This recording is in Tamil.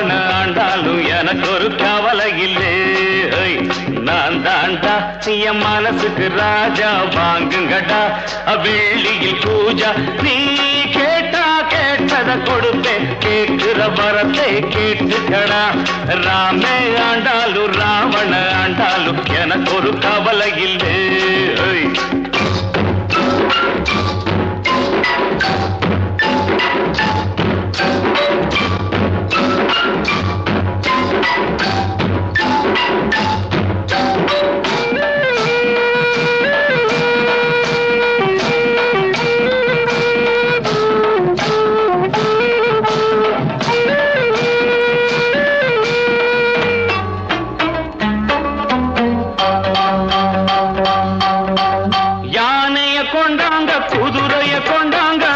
ராவண ஆண்டாலும் எனக்கு ஒரு கவலை இல்லை நான் தாண்டா என் மனசுக்கு ராஜா வாங்குங்கடா. வெள்ளியில் பூஜா நீ கேட்டா கேட்டத கொடுப்பேன் கேட்கிற வரத்தை கேட்டுக்கடா. ராமே ஆண்டாலும் ராவண ஆண்டாலும் எனக்கு ஒரு கவலை இல்லை கொண்டாங்க குதிரைய கொண்டாங்க.